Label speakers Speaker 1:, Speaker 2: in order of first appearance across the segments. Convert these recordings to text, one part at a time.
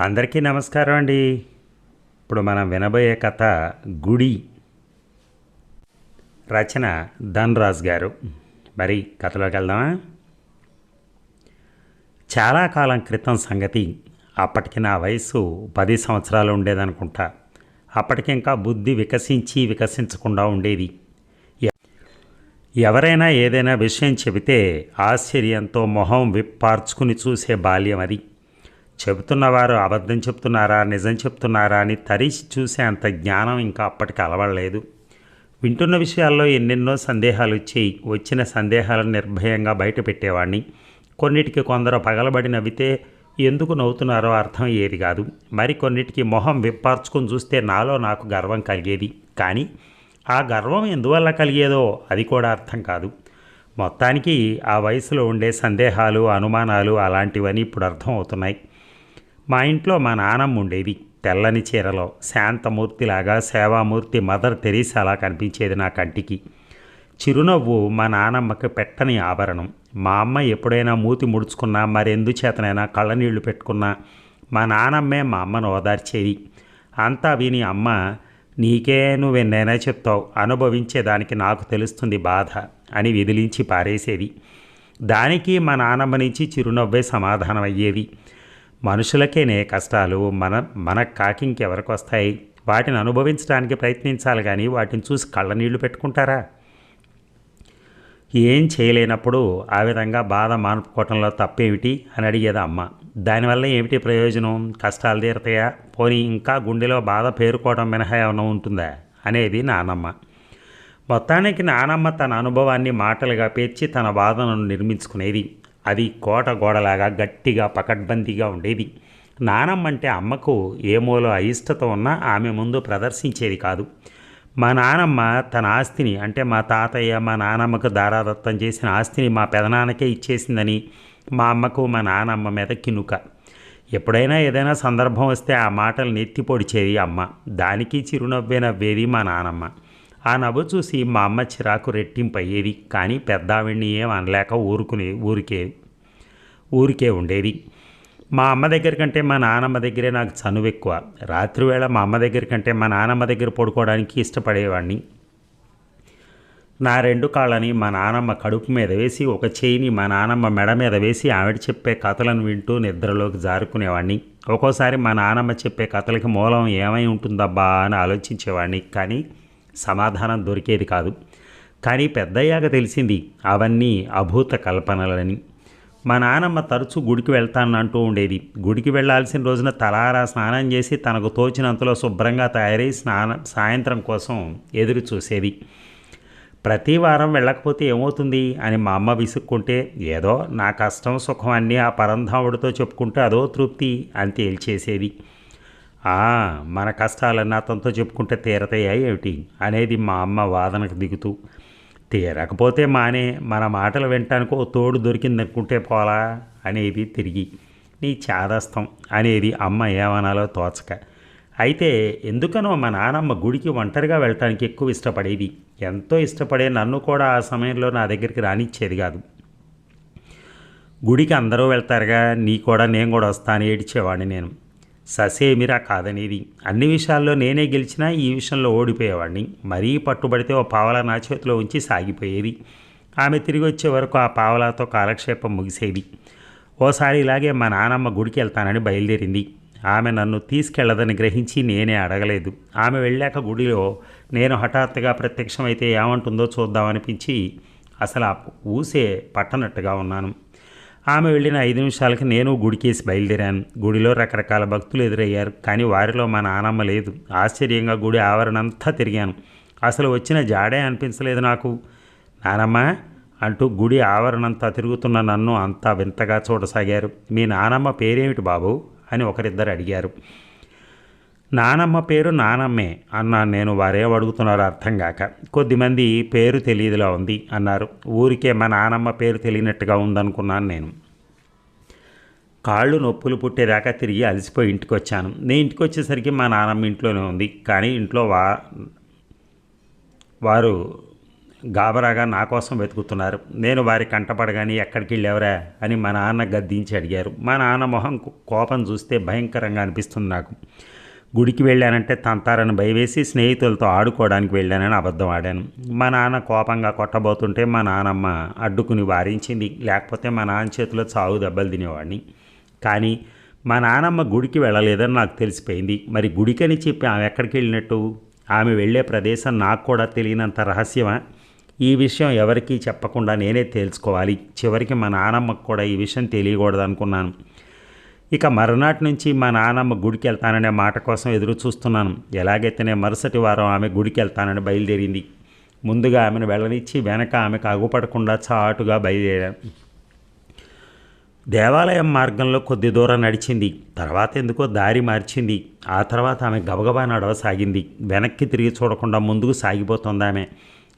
Speaker 1: అందరికీ నమస్కారం అండి. ఇప్పుడు మనం వినబోయే కథ గుడి. రచన ధన్రాజ్ గారు. మరి కథలోకి వెళ్దామా? చాలా కాలం క్రితం సంగతి అప్పటికి నా వయసు పది సంవత్సరాలు ఉండేదనుకుంటా. అప్పటికి ఇంకా బుద్ధి వికసించి వికసించకుండా ఉండేది. ఎవరైనా ఏదైనా విషయం చెబితే ఆశ్చర్యంతో మొహం విప్పార్చుకుని చూసే బాల్యం అది. చెబుతున్నవారు అబద్ధం చెప్తున్నారా నిజం చెప్తున్నారా అని తరిచి చూసే అంత జ్ఞానం ఇంకా అప్పటికి అలవడలేదు. వింటున్న విషయాల్లో ఎన్నెన్నో సందేహాలు వచ్చాయి వచ్చిన సందేహాలను నిర్భయంగా బయటపెట్టేవాడిని కొన్నిటికి కొందరు పగలబడి నవ్వితే ఎందుకు నవ్వుతున్నారో అర్థం అయ్యేది కాదు. మరి కొన్నిటికి మొహం విప్పార్చుకొని చూస్తే నాలో నాకు గర్వం కలిగేది. కానీ ఆ గర్వం ఎందువల్ల కలిగేదో అది కూడా అర్థం కాదు. మొత్తానికి ఆ వయసులో ఉండే సందేహాలు అనుమానాలు అలాంటివని ఇప్పుడు అర్థం అవుతున్నాయి. మా ఇంట్లో మా నానమ్మ ఉండేది తెల్లని చీరలో శాంతమూర్తిలాగా సేవామూర్తి మదర్ తెరీసాలా కనిపించేది నా కంటికి. చిరునవ్వు మా నానమ్మకి పెట్టని ఆభరణం. మా అమ్మ ఎప్పుడైనా మూతి ముడుచుకున్నా మరెందుచేతనైనా కళ్ళనీళ్ళు పెట్టుకున్నా మా నానమ్మే మా అమ్మను ఓదార్చేది. అంతా విని అమ్మ నీకే నువ్వెన్నైనా చెప్తావు. అనుభవించేదానికి నాకు తెలుస్తుంది బాధ అని విదిలించి పారేసేది. దానికి మా నానమ్మ నుంచి చిరునవ్వే సమాధానం అయ్యేది మనుషులకేనే కష్టాలు మన మన కాకింకెవరికి వస్తాయి? వాటిని అనుభవించడానికి ప్రయత్నించాలి కానీ వాటిని చూసి కళ్ళనీళ్ళు పెట్టుకుంటారా? ఏం చేయలేనప్పుడు ఆ విధంగా బాధ మానుకోవటంలో తప్పేమిటి అని అడిగేది అమ్మ. దానివల్ల ఏమిటి ప్రయోజనం? కష్టాలు తీరతాయా? పోనీ ఇంకా గుండెలో బాధ పేరుకోవడం మినహా ఏమైనా ఉంటుందా? అనేది నానమ్మ. మొత్తానికి నానమ్మ తన అనుభవాన్ని మాటలుగా పేర్చి తన బాధను నిర్మించుకునేది. అది కోట గోడలాగా గట్టిగా పకడ్బందీగా ఉండేది. నానమ్మ అంటే అమ్మకు ఏమోలో అయిష్టత ఉన్నా ఆమె ముందు ప్రదర్శించేది కాదు. మా నానమ్మ తన ఆస్తిని అంటే మా తాతయ్య మా నానమ్మకు దారాదత్తం చేసిన ఆస్తిని మా పెదనాన్నకే ఇచ్చేసిందని మా అమ్మకు మా నానమ్మ మీద కినుక. ఎప్పుడైనా ఏదైనా సందర్భం వస్తే ఆ మాటలు నెత్తి పొడిచేది అమ్మ. దానికి చిరునవ్వే నవ్వేది మా నానమ్మ. ఆ నవ్వు చూసి మా అమ్మ చిరాకు రెట్టింపు అయ్యేది కానీ పెద్దావిడ్ని ఏం అనలేక ఊరుకునే ఊరికే ఊరికే ఉండేది. మా అమ్మ దగ్గర కంటే మా నానమ్మ దగ్గరే నాకు చనువు ఎక్కువ రాత్రివేళ మా అమ్మ దగ్గర కంటే మా నానమ్మ దగ్గర పడుకోవడానికి ఇష్టపడేవాడిని నా రెండు కాళ్ళని మా నానమ్మ కడుపు మీద వేసి ఒక చేయిని మా నానమ్మ మెడ మీద వేసి ఆవిడ చెప్పే కథలను వింటూ నిద్రలోకి జారుకునేవాడిని ఒక్కోసారి మా నానమ్మ చెప్పే కథలకి మూలం ఏమై ఉంటుందబ్బా అని ఆలోచించేవాడిని కానీ సమాధానం దొరికేది కాదు. కానీ పెద్దయ్యాక తెలిసింది అవన్నీ అభూత కల్పనలని. మా నానమ్మ తరచూ గుడికి వెళ్తానంటూ ఉండేది. గుడికి వెళ్ళాల్సిన రోజున తలారా స్నానం చేసి తనకు తోచినంతలో శుభ్రంగా తయారై స్నానం సాయంత్రం కోసం ఎదురు చూసేది. ప్రతి వారం వెళ్ళకపోతే ఏమవుతుంది అని మా అమ్మ విసుక్కుంటే ఏదో నా కష్టం సుఖం అన్నీ ఆ పరంధాముడితో చెప్పుకుంటే అదో తృప్తి అని తేల్చేసేది. మన కష్టాలన్నీ అతనితో చెప్పుకుంటే తీరతాయా ఏమిటి? అనేది మా అమ్మ వాదనకు దిగుతూ తీరకపోతే మానే మన మాటలు వినటానికి ఓ తోడు దొరికిందనుకుంటే పోలా అనేది తిరిగి నీ చాదస్తం అనేది అమ్మ ఏమనాలో తోచక. అయితే ఎందుకనో మా నానమ్మ గుడికి ఒంటరిగా వెళ్ళటానికి ఎక్కువ ఇష్టపడేది. ఎంతో ఇష్టపడే నన్ను కూడా ఆ సమయంలో నా దగ్గరికి రానిచ్చేది కాదు. గుడికి అందరూ వెళ్తారుగా నీ కూడా నేను కూడా వస్తాను ఏడిచేవాడిని నేను. ససేమిరా కాదనేది. అన్ని విషయాల్లో నేనే గెలిచినా ఈ విషయంలో ఓడిపోయేవాడిని మరీ పట్టుబడితే ఓ పావలా నా చేతిలో ఉంచి సాగిపోయేది. ఆమె తిరిగి వచ్చే వరకు ఆ పావలాతో కాలక్షేపం ముగిసేది. ఓసారి ఇలాగే మా నానమ్మ గుడికి వెళ్తానని బయలుదేరింది. ఆమె నన్ను తీసుకెళ్ళదని గ్రహించి నేనే అడగలేదు. ఆమె వెళ్ళాక గుడిలో నేను హఠాత్తుగా ప్రత్యక్షమైతే ఏమంటుందో చూద్దామనిపించి అసలు ఆ ఊసే పట్టనట్టుగా ఉన్నాను. ఆమె వెళ్ళిన ఐదు నిమిషాలకి నేను గుడికేసి బయలుదేరాను. గుడిలో రకరకాల భక్తులు ఎదురయ్యారు. కానీ వారిలో మా నానమ్మ లేదు. ఆశ్చర్యంగా గుడి ఆవరణంతా తిరిగాను. అసలు వచ్చిన జాడే అనిపించలేదు నాకు. నానమ్మ అంటూ గుడి ఆవరణంతా తిరుగుతున్న నన్ను అంతా వింతగా చూడసాగారు. మీ నానమ్మ పేరేమిటి బాబు? అని ఒకరిద్దరు అడిగారు. నానమ్మ పేరు నానమ్మే అన్నాను నేను వారేం అడుగుతున్నారో అర్థం కాక. కొద్దిమంది పేరు తెలియదులా ఉంది అన్నారు. ఊరికే మా నానమ్మ పేరు తెలియనట్టుగా ఉందనుకున్నాను నేను. కాళ్ళు నొప్పులు పుట్టేదాకా తిరిగి అలసిపోయి ఇంటికి వచ్చాను నేను ఇంటికి వచ్చేసరికి మా నానమ్మ ఇంట్లోనే ఉంది. కానీ ఇంట్లో వా వారు గాబరాగా నా కోసం వెతుకుతున్నారు. నేను వారి కంటపడగాని ఎక్కడికి వెళ్ళేవరా అని మా నాన్న గద్దించి అడిగారు. మా నాన్న మొహం కో- కోపం చూస్తే భయంకరంగా అనిపిస్తుంది నాకు. గుడికి వెళ్ళానంటే తంతారని భయవేసి స్నేహితులతో ఆడుకోవడానికి వెళ్ళానని అబద్ధం ఆడాను. మా నాన్న కోపంగా కొట్టబోతుంటే మా నాన్నమ్మ అడ్డుకుని వారించింది. లేకపోతే మా నాన్న చేతిలో చావు దెబ్బలు తినేవాడిని. కానీ మా నానమ్మ గుడికి వెళ్ళలేదని నాకు తెలిసిపోయింది. మరి గుడికని చెప్పి ఆమె ఎక్కడికి వెళ్ళినట్టు? ఆమె వెళ్ళే ప్రదేశం నాకు కూడా తెలియనంత రహస్యమా? ఈ విషయం ఎవరికీ చెప్పకుండా నేనే తెలుసుకోవాలి చివరికి మా నానమ్మకు కూడా ఈ విషయం తెలియకూడదు అనుకున్నాను ఇక మరునాటి నుంచి మా నానమ్మ గుడికి వెళ్తాననే మాట కోసం ఎదురు చూస్తున్నాను ఎలాగైతేనే మరుసటి వారం ఆమె గుడికి వెళ్తానని బయలుదేరింది. ముందుగా ఆమెను వెళ్ళనిచ్చి వెనక ఆమెకు అగుపడకుండా చాటుగా బయలుదేరాను దేవాలయం మార్గంలో కొద్ది దూరం నడిచింది. తర్వాత ఎందుకో దారి మార్చింది. ఆ తర్వాత ఆమె గబగబా నడవసాగింది. వెనక్కి తిరిగి చూడకుండా ముందుకు సాగిపోతుంది ఆమె.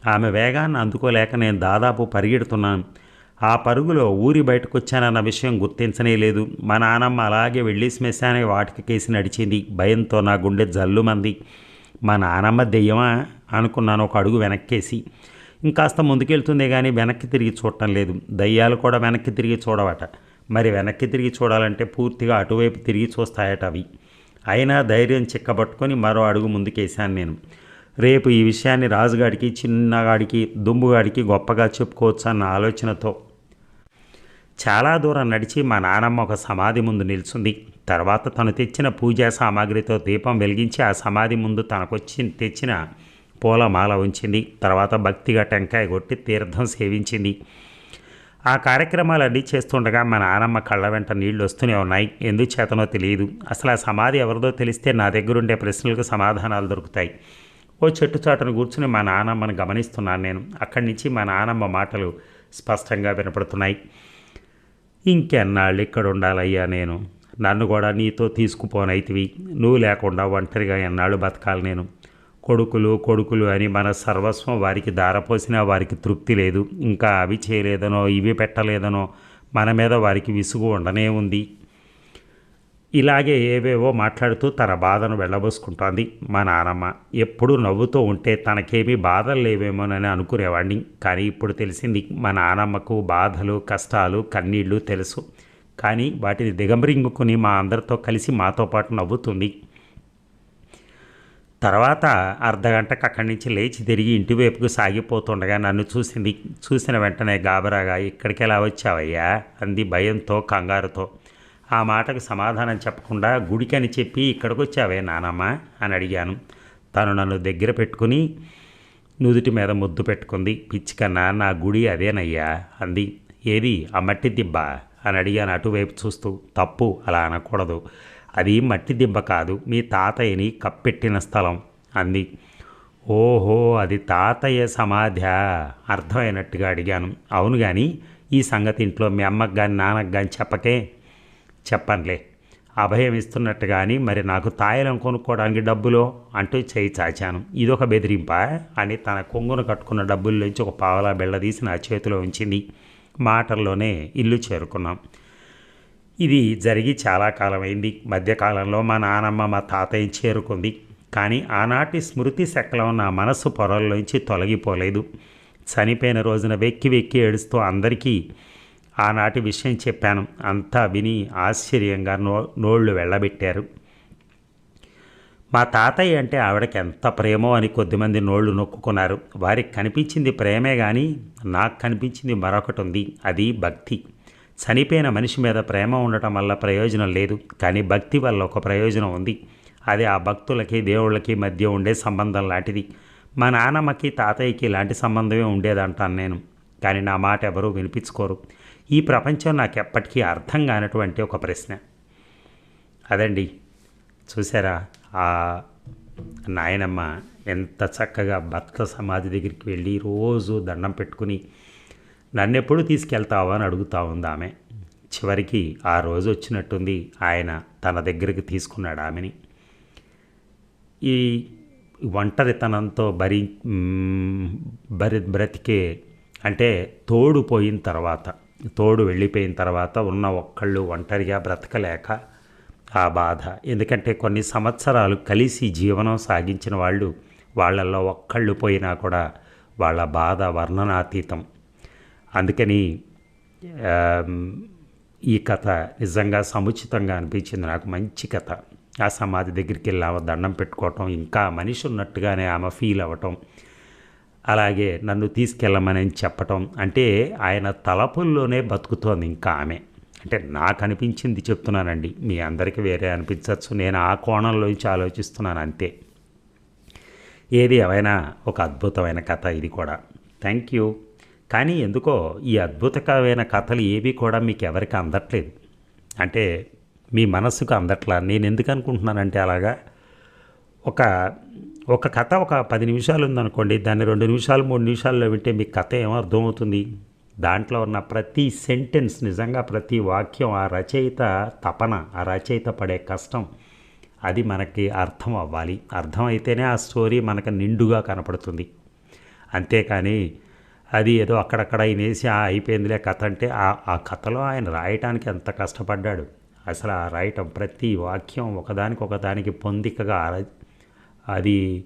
Speaker 1: ఆమె వేగాన్ని అందుకోలేక నేను దాదాపు పరిగెడుతున్నాను. ఆ పరుగులో ఊరి బయటకు వచ్చానన్న విషయం గుర్తించనే లేదు. మా నానమ్మ అలాగే వెళ్ళి శ్మశాన వాటికి కేసి నడిచింది. భయంతో నా గుండె జల్లుమంది. మా నానమ్మ దెయ్యమా? అనుకున్నాను ఒక అడుగు వెనక్కేసి. ఇంకాస్త ముందుకెళ్తుందే కానీ వెనక్కి తిరిగి చూడటం లేదు. దయ్యాలు కూడా వెనక్కి తిరిగి చూడవట. మరి వెనక్కి తిరిగి చూడాలంటే పూర్తిగా అటువైపు తిరిగి చూస్తాయట అవి. అయినా ధైర్యం చిక్కబట్టుకొని మరో అడుగు ముందుకేశాను నేను. రేపు ఈ విషయాన్ని రాజుగాడికి చిన్నగాడికి దుమ్ముగాడికి గొప్పగా చెప్పుకోవచ్చు అన్న ఆలోచనతో చాలా దూరం నడిచి మా నానమ్మ ఒక సమాధి ముందు నిల్చుంది. తర్వాత తను తెచ్చిన పూజా సామాగ్రితో దీపం వెలిగించి ఆ సమాధి ముందు తనకొచ్చి తెచ్చిన పూలమాల ఉంచింది. తర్వాత భక్తిగా టెంకాయ కొట్టి తీర్థం సేవించింది. ఆ కార్యక్రమాలన్నీ చేస్తుండగా మా నానమ్మ కళ్ళ వెంట నీళ్ళు వస్తూనే ఉన్నాయి. ఎందుచేతనో తెలియదు. అసలు ఆ సమాధి ఎవరిదో తెలిస్తే నా దగ్గరుండే ప్రశ్నలకు సమాధానాలు దొరుకుతాయి. ఓ చెట్టు చాటును కూర్చుని మా నానమ్మను గమనిస్తున్నాను నేను. అక్కడి నుంచి మా నానమ్మ మాటలు స్పష్టంగా వినపడుతున్నాయి. ఇంకెన్నాళ్ళు ఇక్కడ ఉండాలయ్యా నేను? నన్ను కూడా నీతో తీసుకుపోనైతివి. నువ్వు లేకుండా ఒంటరిగా ఎన్నాళ్ళు బతకాలి నేను? కొడుకులు కొడుకులు అని మన సర్వస్వం వారికి దారపోసినా వారికి తృప్తి లేదు. ఇంకా అవి చేయలేదనో ఇవి పెట్టలేదనో మన మీద వారికి విసుగు ఉండనే ఉంది. ఇలాగే ఏవేవో మాట్లాడుతూ తన బాధను వెళ్ళబోసుకుంటోంది. మా నానమ్మ ఎప్పుడు నవ్వుతూ ఉంటే తనకేమీ బాధలు లేవేమోనని అనుకునేవాడిని కానీ ఇప్పుడు తెలిసింది మా నానమ్మకు బాధలు కష్టాలు కన్నీళ్ళు తెలుసు. కానీ వాటిని దిగంబరింగుకుని మా అందరితో కలిసి మాతో పాటు నవ్వుతుంది. తర్వాత అర్ధగంటకు అక్కడి నుంచి లేచి తిరిగి ఇంటివైపుకు సాగిపోతుండగా నన్ను చూసింది. చూసిన వెంటనే గాబరాగా ఇక్కడికి ఎలా వచ్చావయ్యా? అంది భయంతో కంగారుతో. ఆ మాటకు సమాధానం చెప్పకుండా గుడికని చెప్పి ఇక్కడికి వచ్చావే నానమ్మ అని అడిగాను. తను నన్ను దగ్గర పెట్టుకుని నుదుటి మీద ముద్దు పెట్టుకుంది. పిచ్చికన్నా నా గుడి అదేనయ్యా అంది. ఏది? ఆ మట్టి దిబ్బ? అని అడిగాను అటువైపు చూస్తూ. తప్పు. అలా అనకూడదు. అది మట్టి దిబ్బ కాదు. మీ తాతయ్యని కప్పెట్టిన స్థలం అంది. ఓహో! అది తాతయ్య సమాధ్యా అర్థమైనట్టుగా అడిగాను. అవును కానీ ఈ సంగతి ఇంట్లో మీ అమ్మకు కానీ నాన్నకు కానీ చెప్పకే చెప్పనులే అభయం ఇస్తున్నట్టు కానీ మరి నాకు తాయలం కొనుక్కోవడానికి డబ్బులో అంటూ చేయి చాచాను. ఇదొక బెదిరింప? అని తన కొంగును కట్టుకున్న డబ్బుల్లోంచి ఒక పావలా బెళ్ళ తీసి నా చేతిలో ఉంచింది. మాటల్లోనే ఇల్లు చేరుకున్నాం. ఇది జరిగి చాలా కాలమైంది. మధ్యకాలంలో మా నానమ్మ మా తాతయ్య చేరుకుంది. కానీ ఆనాటి స్మృతి శకలం నా మనస్సు పొరల్లోంచి తొలగిపోలేదు. చనిపోయిన రోజున వెక్కి వెక్కి ఏడుస్తూ అందరికీ ఆనాటి విషయం చెప్పాను. అంతా విని ఆశ్చర్యంగా నో నోళ్ళు వెళ్ళబెట్టారు. మా తాతయ్య అంటే ఆవిడకి ఎంత ప్రేమో అని కొద్దిమంది నోళ్ళు నొక్కుకున్నారు. వారికి కనిపించింది ప్రేమే కానీ నాకు కనిపించింది మరొకటి ఉంది. అది భక్తి. చనిపోయిన మనిషి మీద ప్రేమ ఉండటం వల్ల ప్రయోజనం లేదు. కానీ భక్తి వల్ల ఒక ప్రయోజనం ఉంది. అది ఆ భక్తులకి దేవుళ్ళకి మధ్య ఉండే సంబంధం లాంటిది. మా నాన్నమ్మకి తాతయ్యకి ఇలాంటి సంబంధమే ఉండేదంటాను నేను. కానీ నా మాట ఎవరూ వినిపించుకోరు. ఈ ప్రపంచం నాకు ఎప్పటికీ అర్థం కానటువంటి ఒక ప్రశ్న. అదండి. చూసారా? ఆ నాయనమ్మ ఎంత చక్కగా భర్త సమాధి దగ్గరికి వెళ్ళి రోజు దండం పెట్టుకుని నన్ను ఎప్పుడు తీసుకెళ్తావా అని అడుగుతా ఉంది ఆమె. చివరికి ఆ రోజు వచ్చినట్టుంది ఆయన తన దగ్గరికి తీసుకున్నాడు ఆమెని. ఈ ఒంటరితనంతో బరి బరి బ్రతికే అంటే తోడు పోయిన తర్వాత తోడు వెళ్ళిపోయిన తర్వాత ఉన్న ఒక్కళ్ళు ఒంటరిగా బ్రతకలేక ఆ బాధ. ఎందుకంటే కొన్ని సంవత్సరాలు కలిసి జీవనం సాగించిన వాళ్ళు వాళ్ళల్లో ఒక్కళ్ళు పోయినా కూడా వాళ్ళ బాధ వర్ణనాతీతం. అందుకని ఈ కథ నిజంగా సముచితంగా అనిపించింది. నాకు మంచి కథ. ఆ సమాధి దగ్గరికి వెళ్ళి ఆమె దండం పెట్టుకోవటం ఇంకా మనిషి ఉన్నట్టుగానే ఆమె ఫీల్ అవ్వటం అలాగే నన్ను తీసుకెళ్ళమని చెప్పటం అంటే ఆయన తలపుల్లోనే బతుకుతోంది ఇంకా ఆమె. అంటే నాకు అనిపించింది చెప్తున్నానండి. మీ అందరికీ వేరే అనిపించవచ్చు. నేను ఆ కోణంలోంచి ఆలోచిస్తున్నాను అంతే. ఏది ఏమైనా ఒక అద్భుతమైన కథ ఇది కూడా. థ్యాంక్ యూ కానీ ఎందుకో ఈ అద్భుతకమైన కథలు ఏవి కూడా మీకు ఎవరికి అందట్లేదు. అంటే మీ మనస్సుకు అందట్లా. నేను ఎందుకు అనుకుంటున్నానంటే అలాగా ఒక ఒక కథ ఒక పది నిమిషాలు ఉందనుకోండి దాన్ని రెండు నిమిషాలు మూడు నిమిషాల్లో వింటే మీ కథ ఏమో అర్థమవుతుంది. దాంట్లో ఉన్న ప్రతి సెంటెన్స్ నిజంగా ప్రతి వాక్యం ఆ రచయిత తపన ఆ రచయిత పడే కష్టం అది మనకి అర్థం అవ్వాలి. అర్థమైతేనే ఆ స్టోరీ మనకు నిండుగా కనపడుతుంది. అంతేకాని అది ఏదో అక్కడక్కడ అయినేసి ఆ అయిపోయిందిలే కథ అంటే ఆ ఆ కథలో ఆయన రాయటానికి ఎంత కష్టపడ్డాడు. అసలు ఆ రాయటం ప్రతి వాక్యం ఒకదానికి ఒకదానికి పొందికగా అది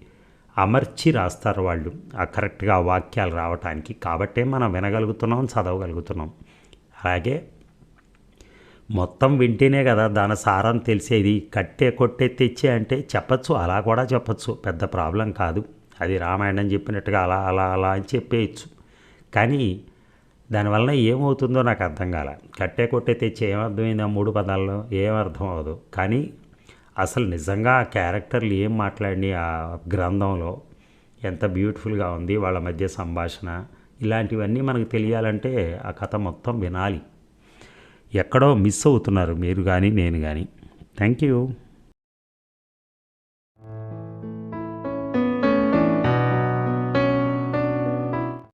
Speaker 1: అమర్చి రాస్తారు వాళ్ళు. ఆ కరెక్ట్గా వాక్యాలు రావటానికి. కాబట్టే మనం వినగలుగుతున్నాం చదవగలుగుతున్నాం. అలాగే మొత్తం వింటేనే కదా దాని సారం తెలిసేది. కట్టే కొట్టే తెచ్చే అంటే చెప్పచ్చు అలా కూడా చెప్పచ్చు. పెద్ద ప్రాబ్లం కాదు. అది రామాయణం చెప్పినట్టుగా అలా అలా అలా అని చెప్పేయచ్చు. కానీ దానివల్ల ఏమవుతుందో నాకు అర్థం కాల. కట్టే కొట్టే తెచ్చి ఏమర్థమైంది? ఆ మూడు పదాల్లో ఏం అర్థం అవ్వదు. కానీ అసలు నిజంగా ఆ క్యారెక్టర్లు ఏం మాట్లాడి ఆ గ్రంథంలో? ఎంత బ్యూటిఫుల్గా ఉంది వాళ్ళ మధ్య సంభాషణ. ఇలాంటివన్నీ మనకు తెలియాలంటే ఆ కథ మొత్తం వినాలి. ఎక్కడో మిస్ అవుతున్నారు మీరు కానీ నేను కానీ థ్యాంక్ యూ.